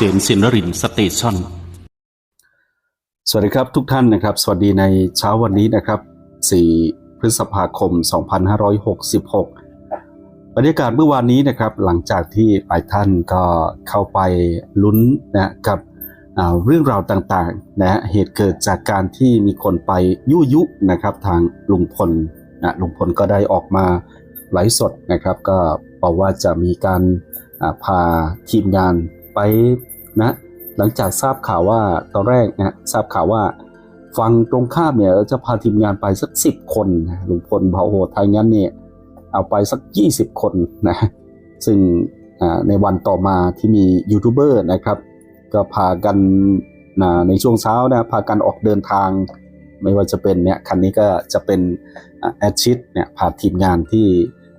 ษนสินรินสเตชันสวัสดีครับทุกท่านนะครับ สวัสดีในเช้าวันนี้นะครับ 4 พฤษภาคม 2566 บรรยากาศเมื่อวานนี้นะครับ หลังจากที่หลายท่านก็เข้าไปลุ้นนะกับเรื่องราวต่างๆนะเหตุเกิดจากการที่มีคนไปยุยุนะครับทางลุงพลนะลุงพลก็ได้ออกมาไลฟ์สดนะครับ ก็บอกว่าจะมีการพาทีมงาน ไปนะหลังจากทราบข่าวว่าตอนแรกนะทราบข่าวว่าฟังตรงข้ามเนี่ยจะพาทีมงานไปสักสิบคนนะลุงพลบอกโอ้โหทางนั้นเนี่ยเอาไปสักยี่สิบคนนะซึ่งในวันต่อมาที่มียูทูบเบอร์นะครับ ก็พากันนะในช่วงเช้านะพากันออกเดินทาง ไม่ว่าจะเป็นเนี่ยคันนี้ก็จะเป็นแอดชิดเนี่ยพาทีมงานที่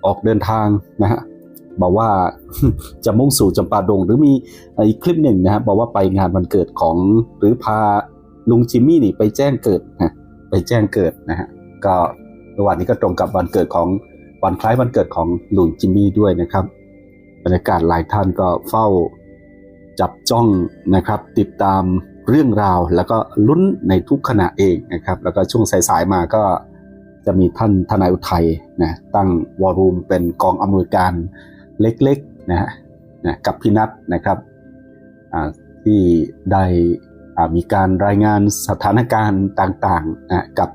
ออกเดินทางนะฮะ บอกว่าจะมุ่งสู่จำปาดง หรือมีอีกคลิปหนึ่งนะฮะบบอกว่าไปงานวันเกิดของหรือพาลุงจิมมี่นี่ไปแจ้งเกิดนะไปแจ้งเกิดนะฮะก็เมื่อวานนี้ก็ตรงกับวันเกิดของวันคล้ายวันเกิดของลุงจิมมี่ด้วยนะครับบรรยากาศหลายท่านก็เฝ้าจับจ้องนะครับ ติดตามเรื่องราวแล้วก็ลุ้นในทุกขณะเองนะครับ แล้วก็ช่วงสายๆมาก็จะมีท่านทนายอุทัยนะตั้งวอรูมเป็นกองอำนวยการ เล็กๆนะฮะนะกับพี่นัทนะครับที่ได้มีการรายงานสถานการณ์ต่างๆนะกับ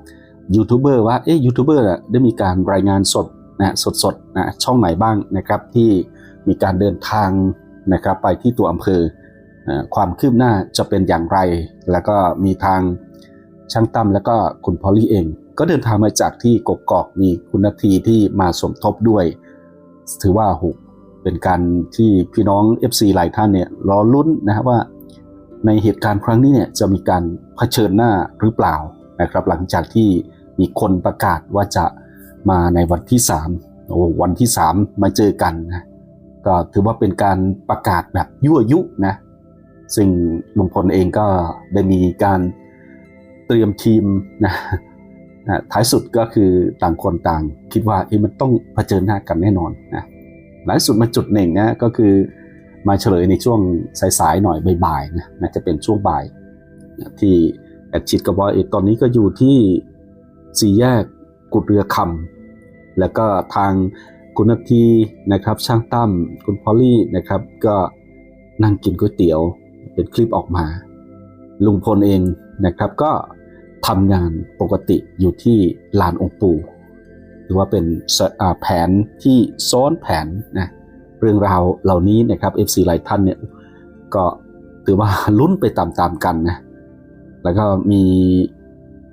ยูทูบเบอร์ว่าเอ๊ะยูทูบเบอร์ได้มีการรายงานสดนะสดๆนะช่องไหนบ้างนะครับที่มีการเดินทางนะครับไปที่ตัวอำเภอความคืบหน้าจะเป็นอย่างไร แล้วก็มีทางช่างตั้มแล้วก็คุณพอลลี่เอง ก็เดินทางมาจากที่กกอกมีคุณนาทีที่มาสมทบด้วย ถือว่าโห เป็นการที่พี่น้อง FC หลายท่านเนี่ยรอลุ้นนะครับว่าในเหตุการณ์ครั้งนี้เนี่ยจะมีการเผชิญหน้าหรือเปล่านะครับ หลังจากที่มีคนประกาศว่าจะมาในวันที่3โอ้วันที่ 3 มาเจอกันนะก็ถือว่าเป็นการประกาศแบบยั่วยุนะซึ่งลุงพลเองก็ได้มีการเตรียมทีมนะท้ายสุดก็คือต่างคนต่าง คิดว่ามันต้องเผชิญหน้ากันแน่นอนนะ หลายสุดมาจุดหนึ่งนะก็คือมาเฉลยในช่วงสายๆหน่อยบ่ายๆนะน่าจะเป็นช่วงบ่ายนะที่แอดชิดก็บอกเอตอนนี้ก็อยู่ที่สี่แยกกุดเรือคำแล้วก็ทางคุณนาทีนะครับช่างตั้มคุณพอลลี่นะครับ ก็นั่งกินก๋วยเตี๋ยวเป็นคลิปออกมา ลุงพลเองนะครับก็ทำงานปกติอยู่ที่ลานองค์ปู่ หรือว่าเป็นแผนที่ซ้อนแผนนะเรื่องราวเหล่านี้นะครับ FC หลายท่านเนี่ยก็ถือว่าลุ้นไปตามๆกันนะแล้วก็มี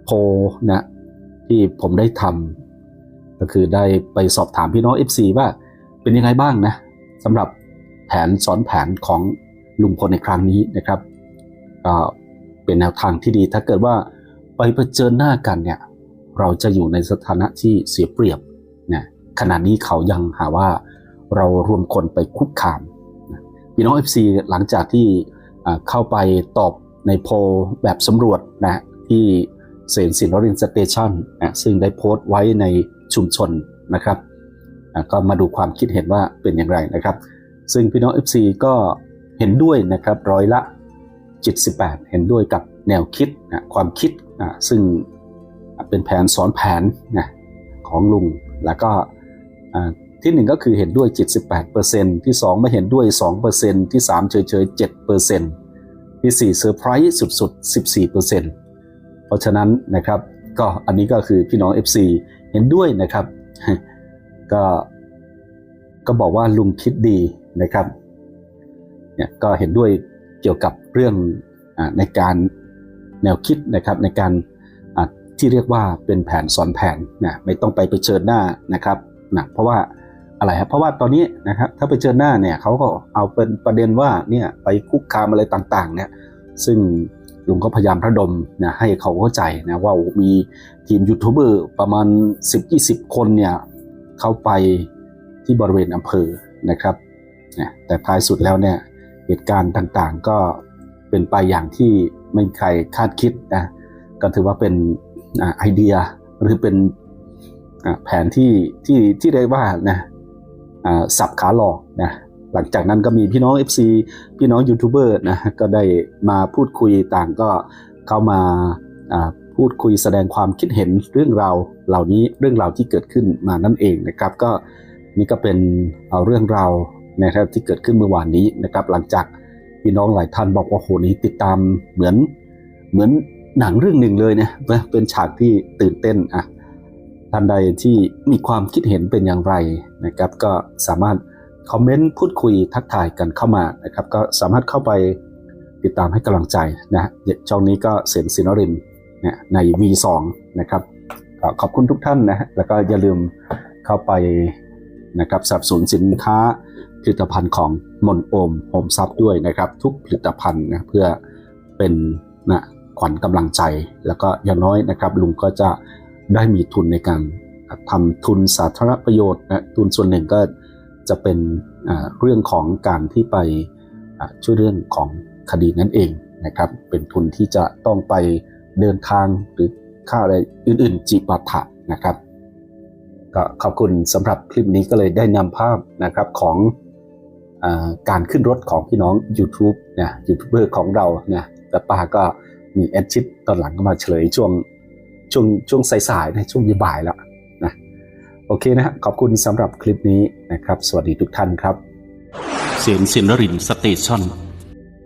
โพลนะที่ผมได้ทำก็คือได้ไปสอบถามพี่น้อง FC ว่าเป็นยังไงบ้างนะสำหรับแผนซ้อนแผนของลุงพลในครั้งนี้นะครับก็เป็นแนวทางที่ดีถ้าเกิดว่าไปเผชิญหน้ากันเนี่ย เราจะอยู่ในสถานะที่เสียเปรียบนะขณะนี้เขายังหาว่าเรารวมคนไปคุกคามนะพี่น้อง FC หลังจากที่เข้าไปตอบในโพลแบบสำรวจนะที่เซนสินรินสเตชันนะซึ่งได้โพสต์ไว้ในชุมชนนะครับอ่าก็มาดูความคิดเห็นว่าเป็นอย่างไรนะครับ ซึ่งพี่น้อง FC ก็เห็นด้วยนะครับร้อยละ 78 เห็นด้วยกับแนวคิดนะความคิดนะซึ่ง เป็นแผนสอนแผนนะของลุงแล้วก็ที่หนึ่งก็คือเห็นด้วย 78%ที่ 2 ไม่เห็นด้วย 2%ที่ 3 เฉยๆ 7%ที่ 4 เซอร์ไพรส์สุดๆ 14%เพราะฉะนั้นนะครับก็อันนี้ก็คือพี่น้อง FC เห็นด้วยนะครับก็ก็บอกว่าลุงคิดดีนะครับเนี่ยก็เห็นด้วยเกี่ยวกับเรื่องอในการแนวคิดนะครับในการ ที่เรียกว่าเป็นแผนซ้อนแผนนะไม่ต้องไปไปเชิญหน้านะครับนะเพราะว่าอะไรครับเพราะว่าตอนนี้นะครับถ้าไปเชิญหน้าเนี่ยเขาก็เอาเป็นประเด็นว่าเนี่ยไปคุกคามอะไรต่างๆเนี่ยซึ่งลุงก็พยายามระดมนะให้เขาเข้าใจนะว่ามีทีมยูทูบเบอร์ประมาณ 10-20 คนเนี่ยเข้าไปที่บริเวณอำเภอนะครับนะแต่ท้ายสุดแล้วเนี่ยเหตุการณ์ต่างๆก็เป็นไปอย่างที่ไม่มีใครคาดคิดนะก็ถือว่าเป็น ไอเดียหรือเป็นแผนที่ที่ที่เรียกว่านะสับขาหลอกนะหลังจากนั้นก็มีพี่น้อง FC พี่น้องยูทูบเบอร์นะก็ได้มาพูดคุยต่างก็เข้ามาอ่าพูดคุยแสดงความคิดเห็นเรื่องราวเหล่านี้เรื่องราวที่เกิดขึ้นมานั่นเองนะครับ ก็นี่ก็เป็นเอาเรื่องราวนะครับที่เกิดขึ้นเมื่อวานนี้นะครับ หลังจากพี่น้องหลายท่านบอกว่าโหนี้ติดตามเหมือนเหมือน หนังเรื่องหนึ่งเลยเนี่ยนะเป็นฉากที่ตื่นเต้นอะท่านใดที่มีความคิดเห็นเป็นอย่างไรนะครับ ก็สามารถคอมเมนต์พูดคุยทักทายกันเข้ามานะครับ ก็สามารถเข้าไปติดตามให้กำลังใจนะช่องนี้ก็เสียงสินรินเนี่ยใน V2 นะครับขอบคุณทุกท่านนะแล้วก็อย่าลืมเข้าไปนะครับสนับสนุนสินค้าผลิตภัณฑ์ของมนโอมโฮมซับด้วยนะครับ ทุกผลิตภัณฑ์นะเพื่อเป็นนะ ขวัญกำลังใจ แล้วก็อย่างน้อยนะครับ ลุงก็จะได้มีทุนในการทำทุนสาธารณประโยชน์นะทุนส่วนหนึ่งก็จะเป็นเรื่องของการที่ไปช่วยเรื่องของคดีนั่นเองนะครับ เป็นทุนที่จะต้องไปเดินทางหรือค่าอะไรอื่น ๆ จิปาถะนะครับก็ขอบคุณสำหรับคลิปนี้ก็เลยได้นำภาพนะครับของอการขึ้นรถของพี่น้อง YouTube เนี่ยยูทูบเบอร์ของเราเนี่ยแต่ป้าก็ มีแอดชิดตอนหลังก็มาเฉลยช่วงช่วงช่วงสายๆนะช่วงบ่ายแล้วนะโอเคนะฮะขอบคุณสำหรับคลิปนี้นะครับ สวัสดีทุกท่านครับ เสียงสินรินสเตชัน